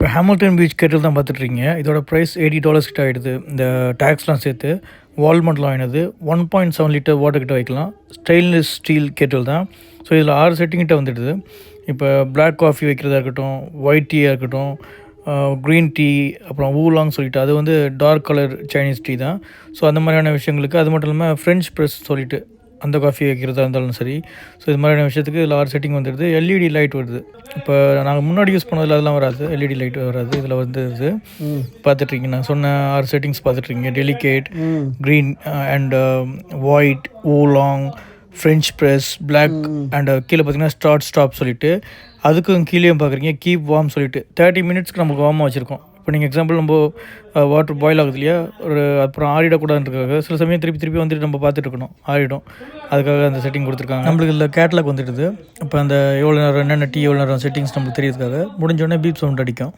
இப்போ Hamilton beach கேட்டில் தான் பார்த்துட்ருக்கீங்க. இதோட ப்ரைஸ் எயிட்டி டாலர்ஸ் கிட்ட ஆகிடுது இந்த டேக்ஸ்லாம் சேர்த்து வால்மார்ட்லாம் ஆயினது one point seven litre water கிட்ட வைக்கலாம். ஸ்டெயின்லெஸ் ஸ்டீல் கேட்டில் தான். ஸோ இதில் ஆறு செட்டிங் கிட்ட வந்துடுது. இப்போ பிளாக் காஃபி வைக்கிறதா இருக்கட்டும் ஒயிட் டீயாக இருக்கட்டும் க்ரீன் டீ அப்புறம் ஊலாங் சொல்லிட்டு அது வந்து டார்க் கலர் சைனீஸ் டீ தான். ஸோ அந்த மாதிரியான விஷயங்களுக்கு அது மட்டும் இல்லாமல் ஃப்ரெஞ்ச் ப்ரெஸ் சொல்லிட்டு அந்த காஃபி வைக்கிறதா இருந்தாலும் சரி. ஸோ இது மாதிரியான விஷயத்துக்கு இதில் ஆறு செட்டிங் வந்துடுது. எல்இடி லைட் வருது. இப்போ நாங்கள் முன்னாடி யூஸ் பண்ணதில் அதெல்லாம் வராது. எல்இடி லைட் வராது. இதில் வந்து இது பார்த்துட்ருக்கீங்க. நான் சொன்ன ஆறு செட்டிங்ஸ் பார்த்துட்ருக்கீங்க. Delicate green and white oolong French press black and கீழே பார்த்தீங்கன்னா ஸ்டார்ட் ஸ்டாப் சொல்லிட்டு அதுக்கும் கீழேயும் பார்க்குறீங்க. கீப் வார்ம் சொல்லிட்டு. தேர்ட்டி மினிட்ஸ்க்கு நமக்கு வார்மாக வச்சுருக்கோம். இப்போ நீங்கள் எக்ஸாம்பிள் நம்ம வாட்டர் பாயில் ஆகுது இல்லையா? ஒரு அப்புறம் ஆடிடக்கூடாதுன்றதுக்காக சில சமயம் திருப்பி திருப்பி வந்துட்டு நம்ம பார்த்துட்டு இருக்கணும் அதுக்காக அந்த செட்டிங் கொடுத்துருக்காங்க. நம்மளுக்கு இதில் கேட்லாக் வந்துடுது. இப்போ அந்த எவ்வளோ நேரம் என்னென்ன டீ எவ்வளோ நேரம் செட்டிங்ஸ் நம்மளுக்கு தெரியறதுக்காக முடிஞ்சோடனே பீப் சவுண்ட் அடிக்கும்.